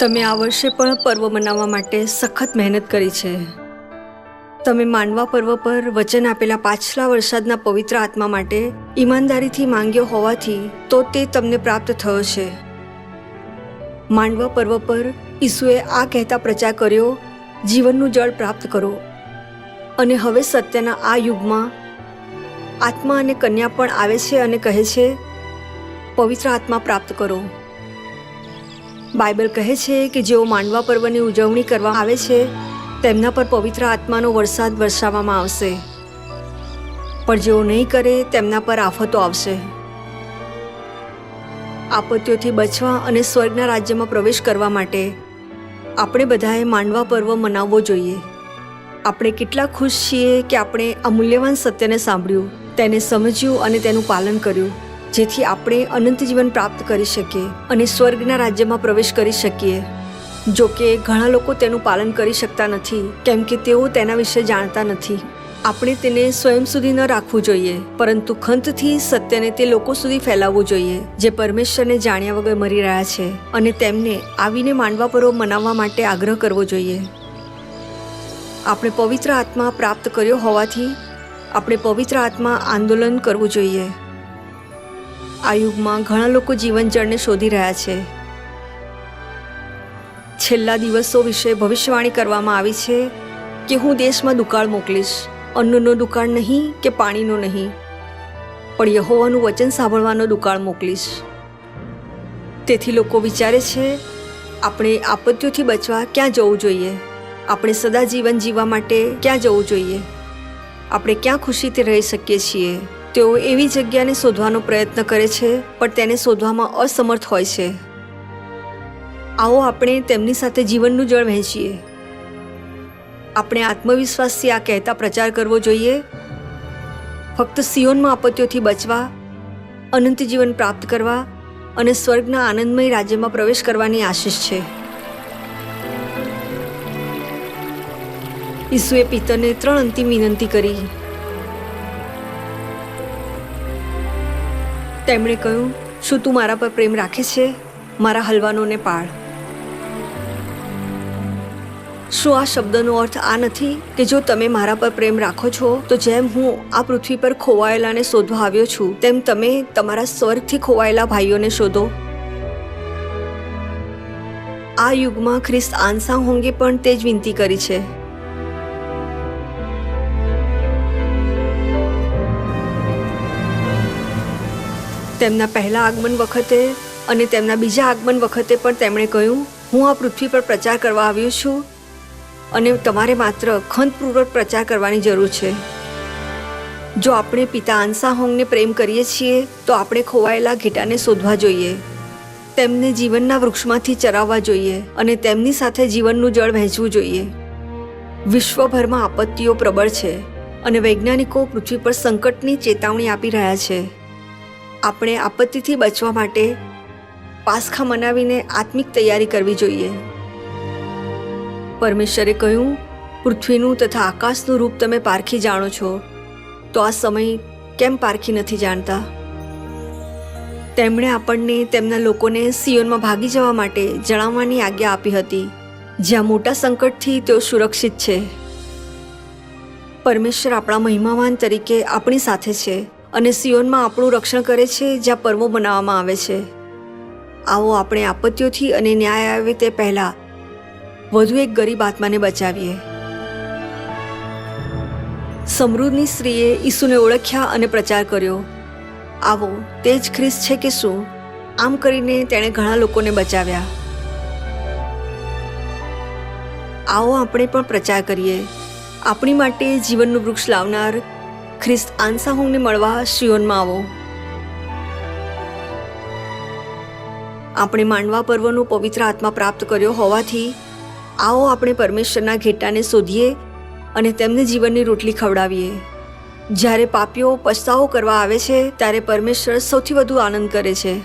તમે આ વર્ષે પણ પર્વ મનાવવા માટે સખત મહેનત કરી છે. તમે માનવા પર્વ પર વચન આપેલા પાછલા વરસાદના પવિત્ર આત્મા માટે ઈમાનદારીથી માંગ્યો હોવાથી તો તે તમને પ્રાપ્ત થયો છે. માંડવા પર્વ પર ઈસુએ આ કહેતા પ્રચાર કર્યો, જીવનનું જળ પ્રાપ્ત કરો. અને હવે સત્યના આ યુગમાં આત્મા અને કન્યા પણ આવે છે અને કહે છે, પવિત્ર આત્મા પ્રાપ્ત કરો. બાઇબલ કહે છે કે જેઓ માંડવા પર્વની ઉજવણી કરવા આવે છે, તેમના પર પવિત્ર આત્માનો વરસાદ વરસાવવામાં આવશે. પણ જેઓ નહીં કરે, તેમના પર આફતો આવશે. આપત્તિઓથી બચવા અને સ્વર્ગના રાજ્યમાં પ્રવેશ કરવા માટે આપણે બધાએ માંડવા પર્વ મનાવવો જોઈએ. આપણે કેટલા ખુશ છીએ કે આપણે આ મૂલ્યવાન સત્યને સાંભળ્યું, તેને સમજ્યું અને તેનું પાલન કર્યું. જેથી આપણે અનંત જીવન પ્રાપ્ત કરી શકીએ અને સ્વર્ગના રાજ્યમાં પ્રવેશ કરી શકીએ. જો કે ઘણા લોકો તેનું પાલન કરી શકતા નથી, કેમ કે તેઓ તેના વિશે જાણતા નથી. આપણે તેને સ્વયં સુધી ન રાખવું જોઈએ, પરંતુ ખંતથી સત્યને તે લોકો સુધી ફેલાવવું જોઈએ, જે પરમેશ્વરને જાણ્યા વગર મરી રહ્યા છે અને તેમને આવીને માંડવા પર્વ મનાવવા માટે આગ્રહ કરવો જોઈએ. આપણે પવિત્ર આત્મા પ્રાપ્ત કર્યો હોવાથી, આપણે પવિત્ર આત્મા આંદોલન કરવું જોઈએ. આ યુગમાં ઘણા લોકો જીવન જળને શોધી રહ્યા છે. છેલ્લા દિવસો વિશે ભવિષ્યવાણી કરવામાં આવી છે કે હું દેશમાં દુકાળ મોકલીશ, અન્નનો દુકાળ નહીં કે પાણીનો નહીં, પણ યહોવાનું વચન સાંભળવાનો દુકાળ મોકલીશ. તેથી લોકો વિચારે છે, આપણે આપત્તિઓથી બચવા ક્યાં જવું જોઈએ? આપણે સદા જીવન જીવવા માટે ક્યાં જવું જોઈએ? આપણે ક્યાં ખુશીથી રહી શકીએ છીએ? તેઓ એવી જગ્યાને શોધવાનો પ્રયત્ન કરે છે, પણ તેને શોધવામાં અસમર્થ હોય છે. આવો આપણે તેમની સાથે જીવનનું જળ વહેંચીએ. આપણે આત્મવિશ્વાસથી આ કહેતા પ્રચાર કરવો જોઈએ. ફક્ત સિયોનમાં આપત્તિઓથી બચવા, અનંત જીવન પ્રાપ્ત કરવા અને સ્વર્ગના આનંદમય રાજ્યમાં પ્રવેશ કરવાની આશીષ છે. ઈસુએ પિતરને ત્રણ અંતિમ વિનંતી કરી. તેમણે કહ્યું, શું તું મારા પર પ્રેમ રાખે છે? મારા હલવાનોને પાળ. શું આ શબ્દનો અર્થ આ નથી કે જો તમે મારા પર પ્રેમ રાખો છો, તો જેમ હું આ પૃથ્વી પર ખોવાયેલાને શોધવા આવ્યો છું, તેમ તમે તમારા સ્વર્ગથી ખોવાયેલા ભાઈઓને શોધો. આ યુગમાં ખ્રિસ્ત આનસા હોંગે પણ તે જ વિનંતી કરી છે. તેમના પહેલા આગમન વખતે અને તેમના બીજા આગમન વખતે પણ તેમણે કહ્યું, હું આ પૃથ્વી પર પ્રચાર કરવા આવ્યો છું અને તમારે માત્ર ખંતપૂર્વક પ્રચાર કરવાની જરૂર છે. જો આપણે પિતા આંસા હોંગને પ્રેમ કરીએ છીએ, તો આપણે ખોવાયેલા ઘેટાને શોધવા જોઈએ. તેમને જીવનના વૃક્ષમાંથી ચરાવવા જોઈએ અને તેમની સાથે જીવનનું જળ વહેંચવું જોઈએ. વિશ્વભરમાં આપત્તિઓ પ્રબળ છે અને વૈજ્ઞાનિકો પૃથ્વી પર સંકટની ચેતવણી આપી રહ્યા છે. આપણે આપત્તિથી બચવા માટે પાસખા મનાવીને આત્મિક તૈયારી કરવી જોઈએ. પરમેશ્વરે કહ્યું, પૃથ્વીનું તથા આકાશનું રૂપ તમે પારખી જાણો છો. તો આ સમય કેમ પારખી નથી જાણતા? તેમણે આપણને તેમના લોકોને સિયોનમાં ભાગી જવા માટે જણાવવાની આજ્ઞા આપી હતી. જ્યાં મોટા સંકટથી તેઓ સુરક્ષિત છે. પરમેશ્વર આપણા મહિમાવાન તરીકે આપણી સાથે છે. અને સિયોનમાં આપણું રક્ષણ કરે છે, જ્યાં પર્વો મનાવવામાં આવે છે. આવો આપણે આપત્તિઓથી અને ન્યાય આવે તે પહેલાં વધુ એક ગરીબ આત્માને બચાવીએ. સમૃદ્ધની સ્ત્રીએ ઈસુને ઓળખ્યા અને પ્રચાર કર્યો. આવો, તે જ ખ્રિસ્ત છે કે શું? આમ કરીને તેણે ઘણા લોકોને બચાવ્યા. આવો આપણે પણ પ્રચાર કરીએ. આપણી માટે જીવનનું વૃક્ષ લાવનાર ખ્રિસ્ત આન્સાહોંગને મળવા શિયોનમાં આવો. આપણે માંડવા પર્વનો પવિત્ર આત્મા પ્રાપ્ત કર્યો હોવાથી, આવો આપણે પરમેશ્વરના ઘેટાને શોધીએ અને તેમને જીવનની રોટલી ખવડાવીએ. જ્યારે પાપીઓ પસ્તાવો કરવા આવે છે, ત્યારે પરમેશ્વર સૌથી વધુ આનંદ કરે છે.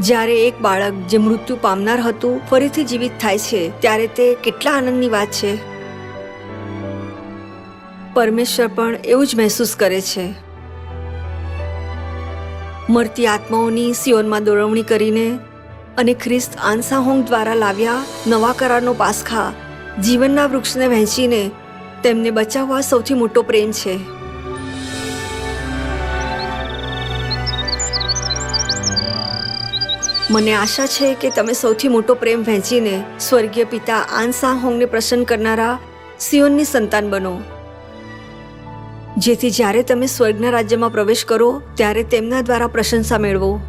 જ્યારે એક બાળક જે મૃત્યુ પામનાર હતું, ફરીથી જીવિત થાય છે, ત્યારે તે કેટલા આનંદની વાત છે. પરમેશ્વર પણ એવું જ મહેસૂસ કરે છે. મરતી આત્માઓની સિયોનમાં દોરવણી કરીને અને ખ્રિસ્ત આંસાહોંગ દ્વારા લાવ્યા નવા કરારનો પાસખા જીવનના વૃક્ષને વહેંચીને તેમને બચાવવા સૌથી મોટો પ્રેમ છે. મને આશા છે કે તમે સૌથી મોટો પ્રેમ વહેંચીને સ્વર્ગીય પિતા આનસા હોંગને પ્રસન્ન કરનારા સિયોનની સંતાન બનો. જેથી જ્યારે તમે સ્વર્ગના રાજ્યમાં પ્રવેશ કરો ત્યારે તેમના દ્વારા પ્રશંસા મેળવો.